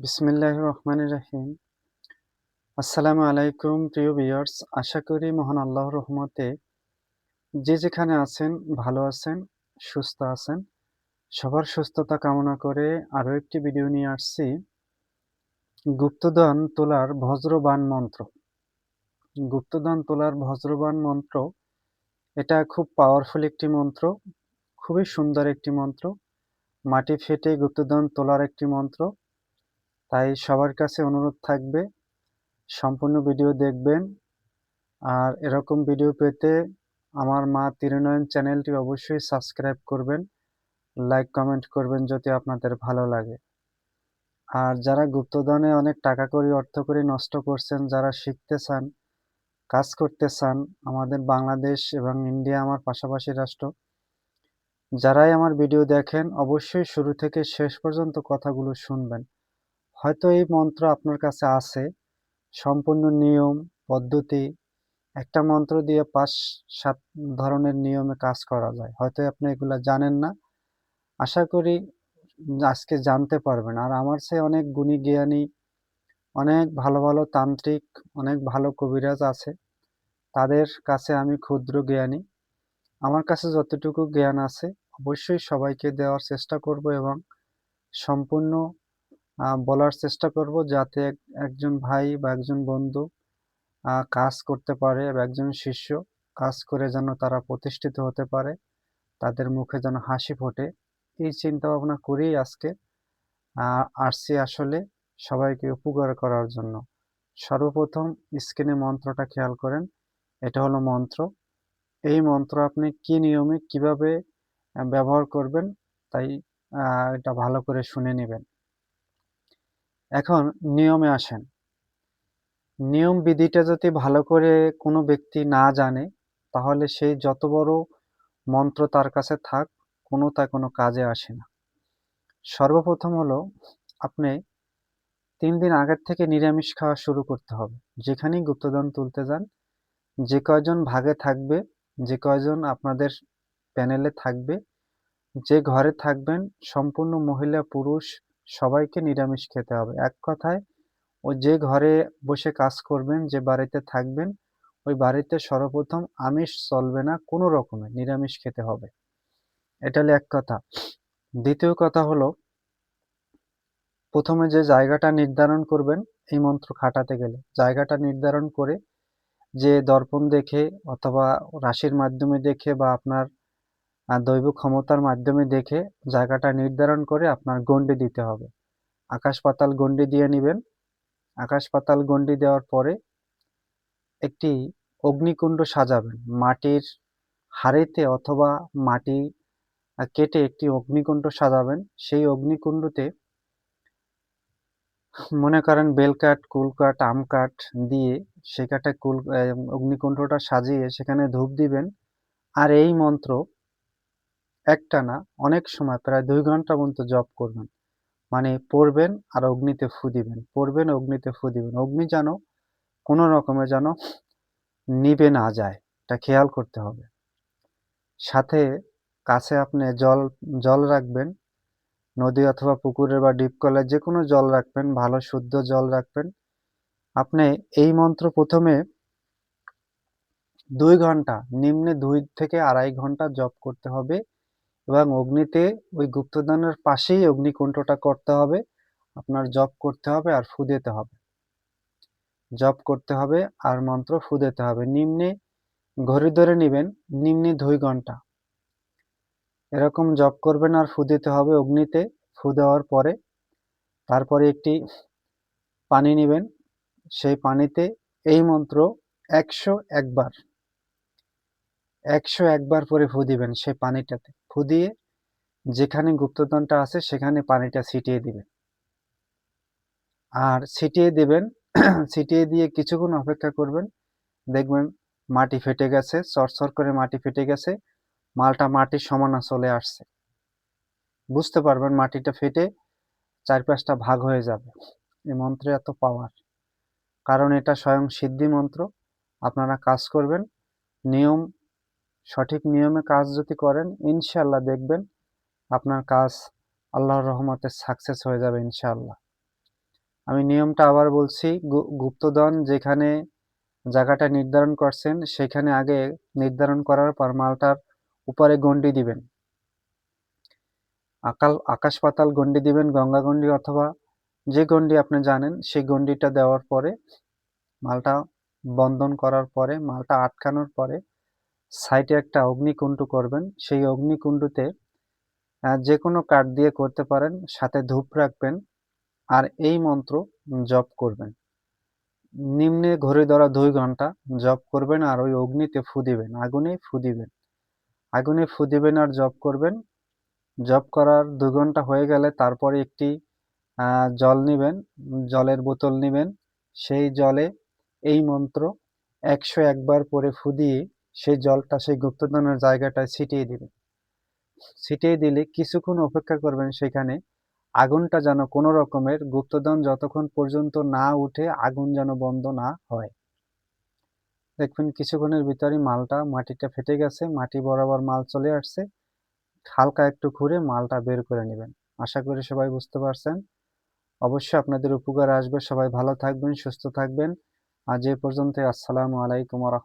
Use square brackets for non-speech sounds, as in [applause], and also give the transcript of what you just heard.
বিসমিল্লাহ রহমান রাহিম। আসসালামু আলাইকুম, প্রিয় বিয়ার্স আশা করি মহান আল্লাহ রহমতে যে যেখানে আছেন, ভালো আছেন, সুস্থ আছেন। সবার সুস্থতা কামনা করে আরও একটি ভিডিও নিয়ে আসছি। গুপ্তদান তোলার বজ্রবান মন্ত্র। গুপ্তদান তোলার বজ্রবান মন্ত্র, এটা খুব পাওয়ারফুল একটি মন্ত্র, খুবই সুন্দর একটি মন্ত্র। মাটি ফেটে গুপ্তদান তোলার একটি মন্ত্র। তাই সবার কাছে অনুরোধ থাকবে, সম্পূর্ণ ভিডিও দেখবেন। আর এরকম ভিডিও পেতে আমার মা তিরুনয়ন চ্যানেলটি অবশ্যই সাবস্ক্রাইব করবেন, লাইক, কমেন্ট করবেন যদি আপনাদের ভালো লাগে। আর যারা গুপ্তদানে অনেক টাকা করি অর্থ করি নষ্ট করছেন, যারা শিখতে চান, কাজ করতে চান, আমাদের বাংলাদেশ এবং ইন্ডিয়া আমার পাশাপাশি রাষ্ট্র, যারাই আমার ভিডিও দেখেন, অবশ্যই শুরু থেকে শেষ পর্যন্ত কথাগুলো শুনবেন। হয়তো এই মন্ত্র আপনার কাছে আছে। সম্পূর্ণ নিয়ম, পদ্ধতি, একটা মন্ত্র দিয়ে পাঁচ, সাত ধরনের নিয়মে কাজ করা যায়। হয়তো আপনি এগুলো জানেন না। আশা করি আজকে জানতে পারবেন। আর আমার চেয়ে অনেক গুণী জ্ঞানী, অনেক ভালো ভালো তান্ত্রিক, অনেক ভালো কবিরাজ আছে। তাদের কাছে আমি ক্ষুদ্র জ্ঞানী। আমার কাছে যতটুকু জ্ঞান আছে, অবশ্যই সবাইকে দেওয়ার চেষ্টা করব এবং সম্পূর্ণ বলার চেষ্টা করব যাতে একজন ভাই বা একজন বন্ধু কাজ করতে পারে বা একজন শিষ্য কাজ করে যেন তারা প্রতিষ্ঠিত হতে পারে, তাদের মুখে যেন হাসি ফোটে। এই চিন্তা ভাবনা করেই আজকে আসছি আসলে সবাইকে উপকার করার জন্য। সর্বপ্রথম স্ক্রিনে মন্ত্রটা খেয়াল করেন, এটা হলো মন্ত্র। এই মন্ত্র আপনি কি নিয়মে কীভাবে ব্যবহার করবেন, তাই এটা ভালো করে শুনে নেবেন। এখন নিয়মে আসেন। নিয়ম বিধিটা যদি ভালো করে কোনো ব্যক্তি না জানে, তাহলে সেই যত বড় মন্ত্র তার কাছে থাক, কোনো তা কোনো কাজে আসে না। সর্বপ্রথম হলো, আপনি তিন দিন আগের থেকে নিরামিষ খাওয়া শুরু করতে হবে। যেখানেই গুপ্তদান তুলতে যান, যে কয়জন ভাগে থাকবে, যে কয়জন আপনাদের প্যানেলে থাকবে, যে ঘরে থাকবেন, সম্পূর্ণ মহিলা, পুরুষ সবাইকে নিরামিষ খেতে হবে। এক কথায় ও যে ঘরে বসে কাজ করবেন, যে বাড়িতে থাকবেন, ওই বাড়িতে সর্বপ্রথম আমিষ চলবে না, কোনো রকমে নিরামিষ খেতে হবে। এটা হলো এক কথা। দ্বিতীয় কথা হলো, প্রথমে যে জায়গাটা নির্ধারণ করবেন, এই মন্ত্র খাটাতে গেলে, জায়গাটা নির্ধারণ করে যে দর্পণ দেখে অথবা রাশির মাধ্যমে দেখে বা আপনার দৈব ক্ষমতার মাধ্যমে দেখে জায়গাটা নির্ধারণ করে আপনার গন্ডি দিতে হবে। আকাশ পাতাল গন্ডি দিয়ে নেবেন। আকাশ পাতাল গন্ডি দেওয়ার পরে একটি অগ্নিকুণ্ড সাজাবেন। মাটির হাড়িতে অথবা মাটি কেটে একটি অগ্নিকুণ্ড সাজাবেন। সেই অগ্নিকুণ্ডতে মনে করেন বেলকাঠ কুলকাঠ আম কাঠ দিয়ে সেখানে কুল অগ্নিকুণ্ডটা সাজিয়ে সেখানে ধূপ দিবেন। আর এই মন্ত্র একটা না, অনেক সময় প্রায় দুই ঘণ্টা পর্যন্ত জপ করবেন। মানে পড়বেন আর অগ্নিতে ফু দিবেন। পড়বেন, অগ্নিতে ফু দিবেন। অগ্নি যেন কোনো রকমে যেন নিবে না যায়, এটা খেয়াল করতে হবে। সাথে কাছে আপনি জল জল রাখবেন। নদী অথবা পুকুরের বা ডিপ কলের যে কোনো জল রাখবেন, ভালো শুদ্ধ জল রাখবেন। আপনি এই মন্ত্র প্রথমে দুই ঘণ্টা, নিম্নে দুই থেকে আড়াই ঘণ্টা জপ করতে হবে। এবং অগ্নিতে ওই গুপ্তদানের পাশেই অগ্নিকুণ্ঠটা করতে হবে। আপনার জপ করতে হবে আর ফু দিতে হবে। জপ করতে হবে আর মন্ত্র ফু দিতে হবে। নিম্নে ঘড়ি ধরে নেবেন, নিম্নে দুই ঘণ্টা। এরকম জপ করবেন আর ফু দিতে হবে অগ্নিতে। ফু দেওয়ার পরে তারপরে একটি পানি নেবেন। সেই পানিতে এই মন্ত্র একশো একবার একশো একবার করে ফু দিবেন সেই পানিটাতে। ফু দিয়ে যেখানে গুপ্তধনটা আছে সেখানে পানিটা ছিটিয়ে দিবেন। আর ছিটিয়ে দেবেন, [clears throat] ছিটিয়ে দিয়ে কিছুক্ষণ অপেক্ষা করবেন। দেখবেন মাটি ফেটে গেছে, চরচর করে মাটি ফেটে গেছে, মালটা মাটির সমানা চলে আসছে। বুঝতে পারবেন মাটিটা ফেটে চার পাঁচটা ভাগ হয়ে যাবে। এই মন্ত্রে এত পাওয়ার কারণ এটা স্বয়ং সিদ্ধি মন্ত্র। আপনারা কাজ করবেন, নিয়ম সঠিক নিয়মে কাজ যদি করেন ইনশাল্লাহ দেখবেন আপনার কাজ আল্লাহর রহমতে সাকসেস হয়ে যাবে ইনশাআল্লাহ। আমি নিয়মটা আবার বলছি গুপ্তধন যেখানে জায়গাটা নির্ধারণ করছেন, সেখানে আগে নির্ধারণ করার পর মালটার উপরে গন্ডি দিবেন। আকাল, আকাশ পাতাল গন্ডি দিবেন, গঙ্গা গন্ডি অথবা যে গন্ডি আপনি জানেন, সেই গন্ডিটা দেওয়ার পরে মালটা বন্ধন করার পরে, মালটা আটকানোর পরে সাইডে একটা অগ্নিকুণ্ড করবেন। সেই অগ্নিকুণ্ডতে যে কোনো কাঠ দিয়ে করতে পারেন, সাথে ধূপ রাখবেন আর এই মন্ত্র জপ করবেন। নিম্নে ঘড়ি ধরা দুই ঘণ্টা জপ করবেন আর ওই অগ্নিতে ফু দিবেন, আগুনে ফু দিবেন। আগুনে ফু দিবেন আর জপ করবেন। জপ করার দু ঘণ্টা হয়ে গেলে তারপরে একটি জল নেবেন, জলের বোতল নেবেন। সেই জলে এই মন্ত্র একশো একবার পরে ফু দিয়ে সেই জলটা সেই গুপ্তধনের জায়গাটায় ছিটিয়ে দিবেন ছিটিয়ে দিলে কিছুক্ষণ অপেক্ষা করবেন সেখানে, আগুনটা যেন কোনো রকমের গুপ্তধন যতক্ষণ পর্যন্ত না উঠে আগুন যেন বন্ধ না হয়। দেখবেন কিছুক্ষণের ভিতরেই মালটা মাটিটা ফেটে গেছে, মাটি বরাবর মাল চলে আসছে। হালকা একটু ঘুরে মালটা বের করে নেবেন। আশা করি সবাই বুঝতে পারছেন। অবশ্যই আপনাদের উপকার আসবে। সবাই ভালো থাকবেন, সুস্থ থাকবেন। আজ এ পর্যন্ত আসসালামু আলাইকুম রহমতুল্লাহ।